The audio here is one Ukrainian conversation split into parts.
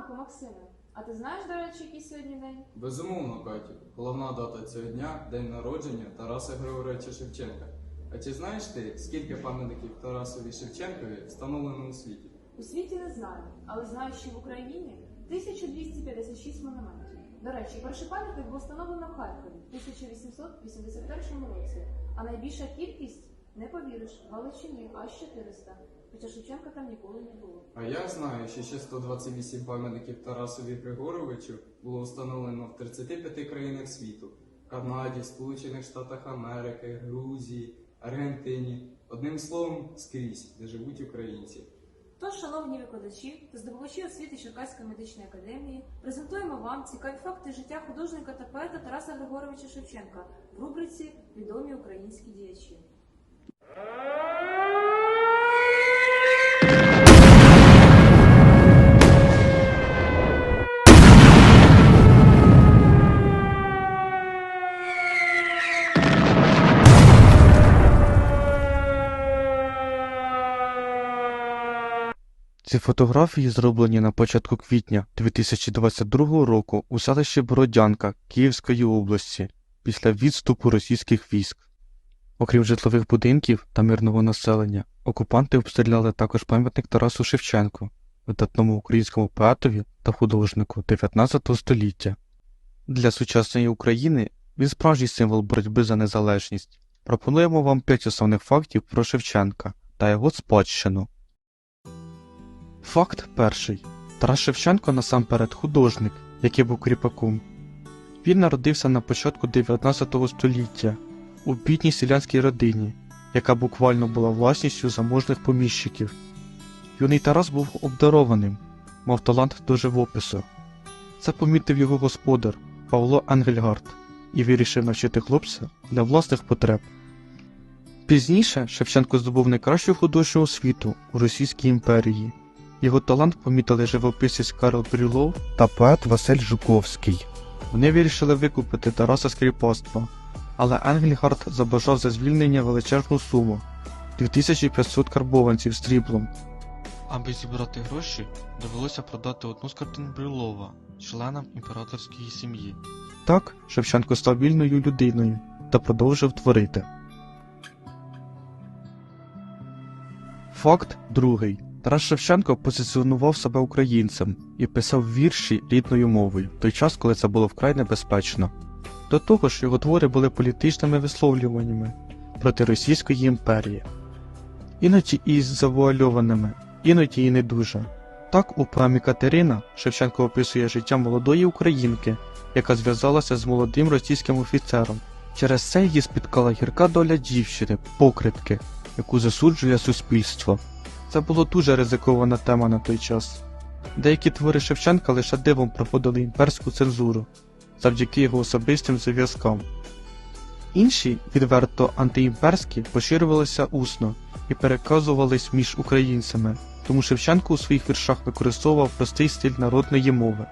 ранку, Максиме. А ти знаєш, до речі, який сьогодні день? Безумовно, Катю. Головна дата цього дня день народження Тараса Григоровича Шевченка. А чи знаєш ти, скільки пам'ятників Тарасові Шевченкові встановлено у світі? У світі не знаю, але знаю, що в Україні 1256 монументів. До речі, перший пам'ятник був встановлено в Харкові в 1881 році, а найбільша кількість, не повіриш, в Галичині аж 400. Хоча Шевченка там ніколи не було. А я знаю, що ще 128 пам'ятників Тарасові Григоровичу було встановлено в 35 країнах світу: Канаді, Сполучених Штатах Америки, Грузії, Аргентині. Одним словом, скрізь, де живуть українці. Тож, шановні викладачі та здобувачі освіти Черкаської медичної академії, презентуємо вам цікаві факти життя художника та поета Тараса Григоровича Шевченка в рубриці Відомі українські діячі. Ці фотографії зроблені на початку квітня 2022 року у селищі Бородянка Київської області після відступу російських військ. Окрім житлових будинків та мирного населення, окупанти обстріляли також пам'ятник Тарасу Шевченку, видатному українському поетові та художнику 19 століття. Для сучасної України він справжній символ боротьби за незалежність. Пропонуємо вам п'ять основних фактів про Шевченка та його спадщину. Факт перший. Тарас Шевченко насамперед художник, який був кріпаком. Він народився на початку 19 століття у бідній селянській родині, яка буквально була власністю заможних поміщиків. Юний Тарас був обдарованим, мав талант до живопису. Це помітив його господар Павло Ангельгард і вирішив навчити хлопця для власних потреб. Пізніше Шевченко здобув найкращу художню освіту у Російській імперії. Його талант помітили живописець Карл Брюлов та поет Василь Жуковський. Вони вирішили викупити Тараса з кріпацтва, але Енгельгард забажав за звільнення величезну суму 2500 карбованців сріблом. Аби зібрати гроші, довелося продати одну з картин Брюлова членам імператорської сім'ї. Так Шевченко став вільною людиною та продовжив творити. Факт другий. Тарас Шевченко позиціонував себе українцем і писав вірші рідною мовою в той час, коли це було вкрай небезпечно. До того ж, його твори були політичними висловлюваннями проти Російської імперії, іноді і завуальованими, іноді і не дуже. Так, у поемі Катерина Шевченко описує життя молодої українки, яка зв'язалася з молодим російським офіцером. Через це її спіткала гірка доля дівчини, покритки, яку засуджує суспільство. Це було дуже ризикована тема на той час. Деякі твори Шевченка лише дивом проходили імперську цензуру завдяки його особистим зв'язкам. Інші, відверто антиімперські, поширювалися усно і переказувались між українцями, тому Шевченко у своїх віршах використовував простий стиль народної мови.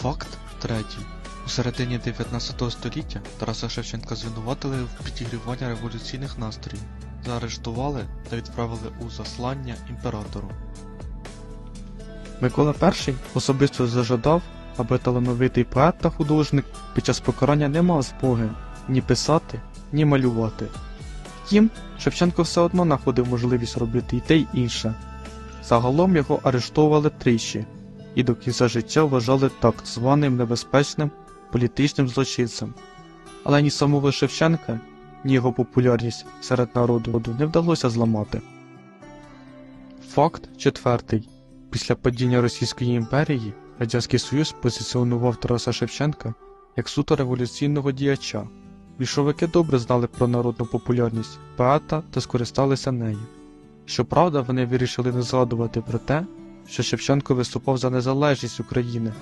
Факт третій. У середині 19 століття Тараса Шевченка звинуватили в підігріванні революційних настроїв, заарештували та відправили у заслання імператору. Микола І особисто зажадав, аби талановитий поет та художник під час покарання не мав змоги ні писати, ні малювати. Втім, Шевченко все одно знаходив можливість робити і те й інше. Загалом його арештовували тричі і до кінця життя вважали так званим небезпечним політичним злочинцем. Але ні самого Шевченка, ні його популярність серед народу не вдалося зламати. Факт четвертий. Після падіння Російської імперії Радянський Союз позиціонував Тараса Шевченка як суто революційного діяча. Більшовики добре знали про народну популярність поета та скористалися нею. Щоправда, вони вирішили не згадувати про те, що Шевченко виступав за незалежність України,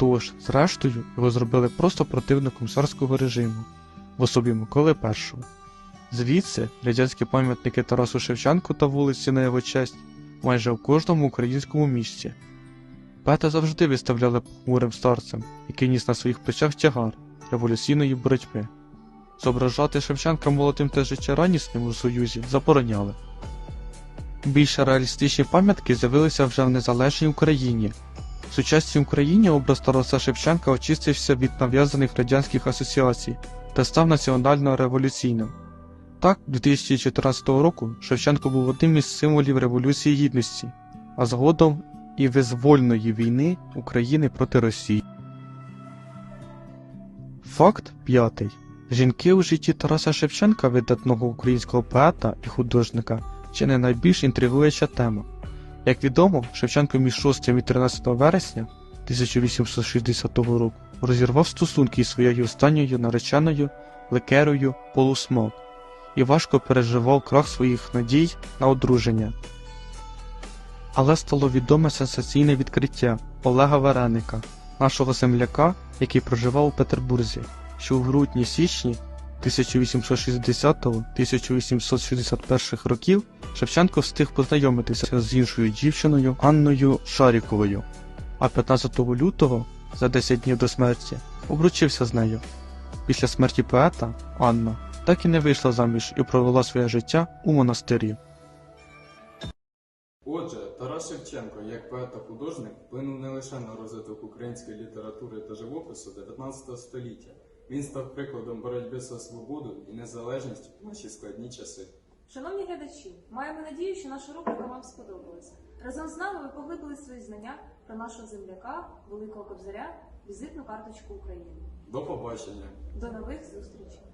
тож, зрештою, його зробили просто противником царського режиму в особі Миколи І. Звідси радянські пам'ятники Тарасу Шевченку та вулиці на його честь майже в кожному українському місті. Пета завжди виставляли похмурим старцем, який ніс на своїх плечах тягар революційної боротьби. Зображати Шевченка молодим та життєрадісним у Союзі забороняли. Більш реалістичні пам'ятки з'явилися вже в незалежній Україні. В сучасній Україні образ Тараса Шевченка очистився від нав'язаних радянських асоціацій та став національно-революційним. Так, 2014 року Шевченко був одним із символів Революції Гідності, а згодом і визвольної війни України проти Росії. Факт п'ятий. Жінки у житті Тараса Шевченка, видатного українського поета і художника, чи не найбільш інтригуюча тема. Як відомо, Шевченко між 6 і 13 вересня 1860 року розірвав стосунки із своєю останньою нареченою Лекерою Полусмок і важко переживав крах своїх надій на одруження. Але стало відоме сенсаційне відкриття Олега Вареника, нашого земляка, який проживав у Петербурзі, що у грудні-січні 1860-1861 років Шевченко встиг познайомитися з іншою дівчиною Анною Шаріковою, а 15 лютого, за 10 днів до смерті, обручився з нею. Після смерті поета Анна так і не вийшла заміж і провела своє життя у монастирі. Отже, Тарас Шевченко, як поет та художник, вплинув не лише на розвиток української літератури та живопису 19 століття. Він став прикладом боротьби за свободу і незалежність у наші складні часи. Шановні глядачі, маємо надію, що наша рубрика вам сподобалася. Разом з нами ви поглибили свої знання про нашого земляка, Великого Кобзаря, візитну карточку України. До побачення! До нових зустрічей!